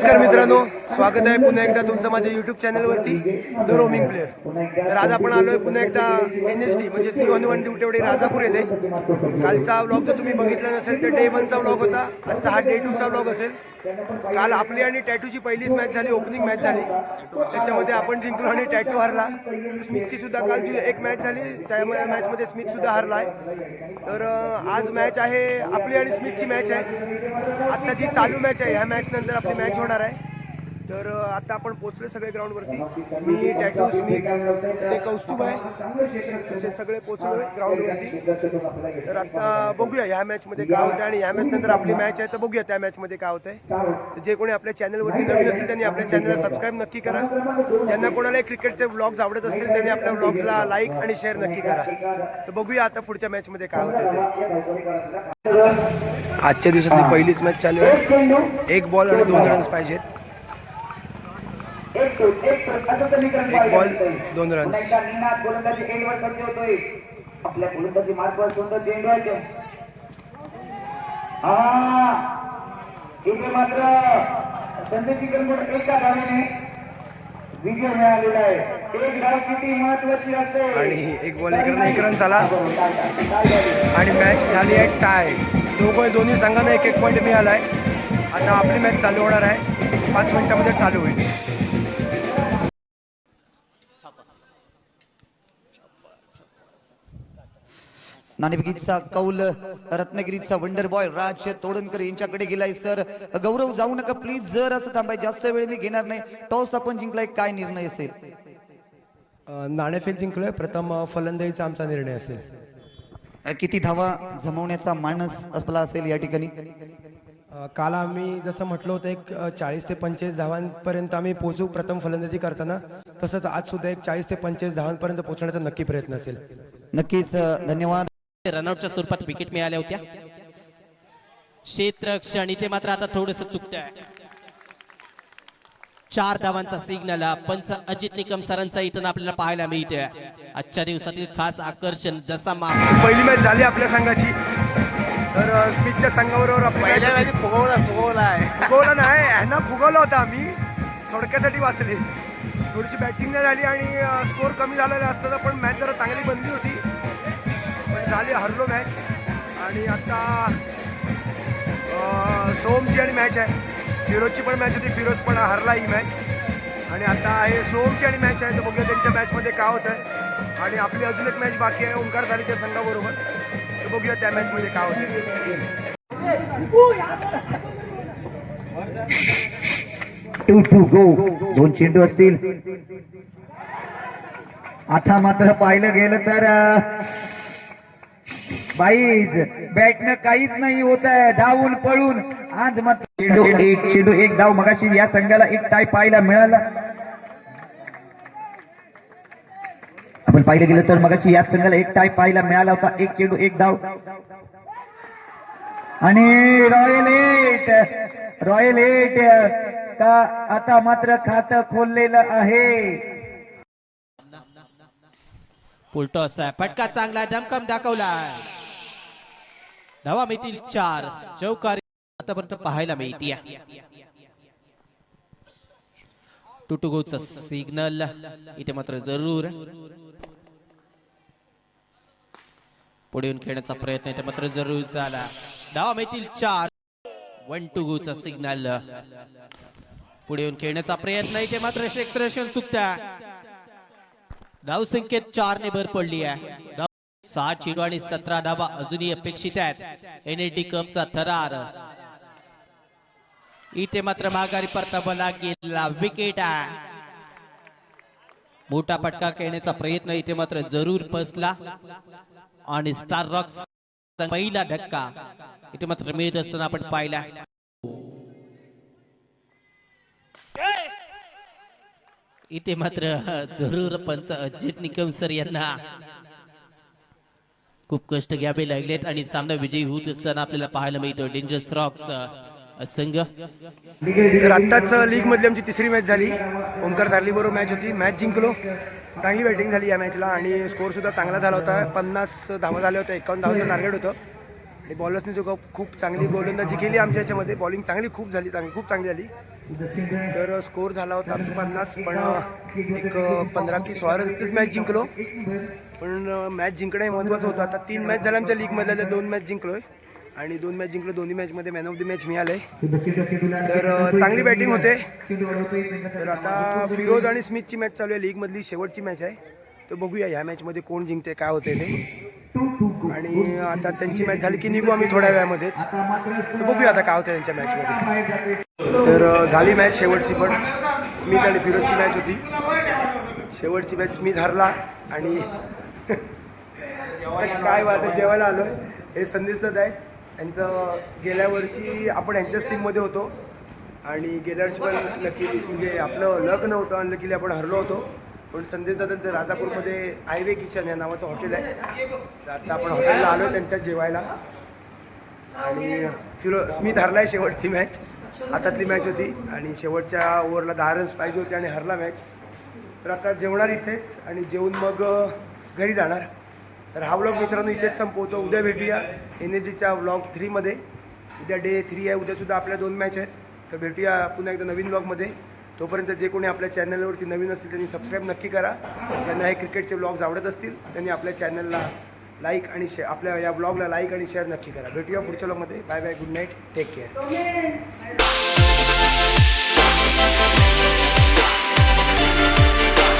नमस्कार मित्रांनो स्वागत आहे पुन्हा एकदा तुमचं माझ्या युट्यूब चॅनलवरती द रोमिंग प्लेअर तर आज आपण आलोय पुन्हा एकदा एन एस डी म्हणजे न्यू ड्यू ड्युटेवडे राजापूर येते कालचा ब्लॉग जर तुम्ही बघितला नसेल तर डे वनचा ब्लॉग होता. आजचा हा डे टूचा ब्लॉग असेल. काल आपली आणि टॅटूची पहिलीच मॅच झाली ओपनिंग मॅच झाली. त्याच्यामध्ये आपण जिंकलो आणि टॅटू हरला. स्मिथची सुद्धा काल जी एक मॅच झाली. त्या मॅचमध्ये स्मिथ सुद्धा हरलाय. तर आज मॅच आहे आपली आणि स्मिथची मॅच आहे. आता जी चालू मॅच आहे ह्या मॅच नंतर आपली मॅच होणार आहे. तर आता आपण पोचलोय सगळे ग्राउंडवरती. मी टॅटू स्मिथ ते कौस्तुभ आहे. तसे सगळे पोचलोय ग्राउंडवरती. तर आता बघूया ह्या मॅचमध्ये काय होतं आणि ह्या मॅच नंतर आपली मॅच आहे तर बघूया त्या मॅचमध्ये काय होतंय. तर जे कोणी आपल्या चॅनलवरती नवीन असतील त्यांनी आपल्या चॅनलला सबस्क्राईब नक्की करा. ज्यांना कोणाला क्रिकेटचे व्लॉग्स आवडत असतील त्यांनी आपल्या व्लॉग्सला लाईक आणि शेअर नक्की करा. तर बघूया आता पुढच्या मॅचमध्ये काय होतं आजच्या दिवसातली पहिलीच मॅच चालू आहे. एक बॉल आणि दोन रन्स पाहिजेत. बॉल दोन रन्स गोलंदाजी एंडवर सज्ज होतोय. आपल्या गोलंदाजी मार्गवर सुंदर चेंडू आहे हा. इथे मात्र एका धावेने विजय मिळालेला आहे. एक धाव किती महत्वाची असते. आणि एक बॉल एक रन एक रन झाला. आणि मॅच झाली आहे टाय दोघं दोन्ही संघांना एक एक पॉईंट मिळाला आहे आता आपली मॅच चालू होणार आहे. पाच मिनिटामध्ये चालू होईल. नाणेफेकीचा कौल रत्नागिरीचा वंडर बॉय राज तोडणकर यांच्याकडे गेलाय सर. गौरव जाऊ नका प्लीज जर असं थांबाय जास्त वेळ मी घेणार नाही. टॉस आपण जिंकलाय काय निर्णय असेल? नाणेफेक जिंकलोय प्रथम फलंदाजीचा आमचा निर्णय असेल. किती धावा जमवण्याचा मानस आपला असेल या ठिकाणी? काल आम्ही जसं म्हटलं होतं एक चाळीस ते पंचेचाळीस धावांपर्यंत आम्ही पोहोचू प्रथम फलंदाजी करताना. तसंच आज सुद्धा एक चाळीस ते पंचेचाळीस धावांपर्यंत पोहोचण्याचा नक्की प्रयत्न असेल. नक्कीच धन्यवाद. रनआउटच्या स्वरूपात विकेट मिळाल्या होत्या. क्षेत्ररक्षण इथे मात्र आता थोडस चुकतंय. चार धावांचा सिग्नल पंच अजित निकम सरांचा इथं आपल्याला पाहायला मिळतोय. आजच्या दिवसातील खास आकर्षण जसा पहिली मॅच झाली आपल्या संघाची. तर अ, स्मिथच्या संघाबरोबर आपली match- फुगवला फुगवला आहे. फुगवलं नाही ह्यांना फुगवलं होतं आम्ही. थोडक्यासाठी वाचली. थोडीशी बॅटिंग नाही झाली आणि स्कोर कमी झालेला असताना पण मॅच जरा चांगली बनली होती. झाली हरलो मॅच आणि आता सोमची आणि मॅच आहे. फिरोजची पण मॅच होती फिरोज पण हरला ही मॅच आणि आता हे सोमची आणि मॅच आहे तर बघूया त्यांच्या मॅचमध्ये काय होतं आहे आणि आपली अजून एक मॅच बाकी आहे ओंकार तालीच्या संघाबरोबर. तर बघूया त्या मॅचमध्ये काय होतं टू टू गो दोन चेंडू असतील. आता मात्र पाहिलं गेलं तर बाईज बॅटनं काहीच नाही होत आहे. धावून पळून. आज मात्र चेंडू एक चेंडू एक धाव. मगाशी या संघाला एक टाय पाहायला मिळाला. आपण पाहिलं गेलं तर मगाशी या संघाला एक टाय पाहायला मिळाला होता. एक चेंडू एक धाव. आणि रॉयल एट रॉयल एट का आता मात्र खातं खोललेलं आहे. पुलटो असा फटका चांगला दमकम दाखवला धावा मिळतील चार. चौकारी आतापर्यंत पाहायला मिळते टुटुगोचा सिग्नल इथे मात्र जरूर. पुढे येऊन खेळण्याचा प्रयत्न इथे मात्र जरूर झाला. धावा मिळतील चार. वन टू गो चा सिग्नल पुढे येऊन खेळण्याचा प्रयत्न इथे मात्र क्षेत्ररक्षण चुकत्या. धावसंख्येत चार ने भर पडली आहे सहा चेंडू आणि सतरा डाबा अजूनही अपेक्षित आहेत. एनएडी कपचा थरार. इथे मात्र माघारी परतावला गेला विकेट आहे. मोठा फटका खेळण्याचा प्रयत्न इथे मात्र जरूर फसला. आणि स्टार रॉक्स पहिला धक्का. इथे मात्र मिळत असताना आपण पाहिला. इथे मात्र जरूर पंच अजित निकम सर यांना खूप कष्ट घ्यावे लागलेत आणि सामना विजयी होत असताना आपल्याला पाहायला मिळतो डेंजरस रॉक्स संघ. तर आत्ताच लीग मधली आमची तिसरी मॅच झाली. ओमकार धारली बरोबर मॅच होती. मॅच जिंकलो. चांगली बॅटिंग झाली या मॅचला आणि स्कोर सुद्धा चांगला झाला होता. पन्नास धावा झाल्या होत्या. एकावन्न धावाचं टार्गेट होतं. आणि बॉलर्सने जो खूप चांगली गोलंदाजी केली आमच्या याच्यामध्ये. बॉलिंग चांगली खूप झाली चांगली खूप चांगली झाली. तर स्कोर झाला होता पन्नास पण एक पंधरा की सोळा रनच मॅच जिंकलो. पण मॅच जिंकणं हे महत्त्वाचं होतं. आता तीन मॅच झाल्या आमच्या लीगमधल्या त्या दोन मॅच जिंकलोय. आणि दोन मॅच जिंकलो दोन्ही मॅचमध्ये मॅन ऑफ द मॅच मिळाले तर चांगली बॅटिंग होते. तर आता फिरोज आणि स्मिथची मॅच चालू आहे. लीगमधली शेवटची मॅच आहे. तर बघूया ह्या मॅचमध्ये कोण जिंकते काय होते ते. आणि आता त्यांची मॅच झाली की निघू आम्ही थोड्या वेळामध्येच. तर बघूया आता काय होतं त्यांच्या मॅचमध्ये तर झाली मॅच शेवटची पण. स्मिथ आणि फिरोजची मॅच होती. शेवटची मॅच स्मिथ हरला आणि काय बात आहे जेवायला आलो हे संदेश दादा आहेत. त्यांचं गेल्या वर्षी आपण यांच्याच टीममध्ये होतो. आणि गेल्या वर्षी पण लकीली म्हणजे आपलं लक नव्हतं आणि लकीली आपण हरलो होतो. पण संदेश दादांचं राजापूरमध्ये हायवे किचन या नावाचं हॉटेल आहे. तर आता आपण हॉटेलला आलो त्यांच्या जेवायला. आणि फिरो स्मिथ हरलाय शेवटची मॅच हातातली मॅच होती. आणि शेवटच्या ओव्हरला दहा रन्स पाहिजे होते आणि हरला मॅच तर आता जेवणार इथेच. आणि जेवून मग घरी जाणार. तर हा व्लॉग मित्रांनो इथेच संपवतो. उद्या भेटूया एन एच डीच्या व्लॉग थ्रीमध्ये उद्या डे थ्री आहे. उद्यासुद्धा आपल्या दोन मॅच आहेत. तर भेटूया पुन्हा एकदा नवीन व्लॉगमध्ये तोपर्यंत जे कोणी आपल्या चॅनलवरती नवीन असतील त्यांनी सबस्क्राईब नक्की करा. ज्यांना हे क्रिकेटचे व्लॉग्स आवडत असतील त्यांनी आपल्या चॅनलला लाईक आणि शेअर आपल्या या ब्लॉगला लाईक आणि शेअर नक्की करा. भेटूया पुढच्या ब्लॉगमध्ये bye bye good night take care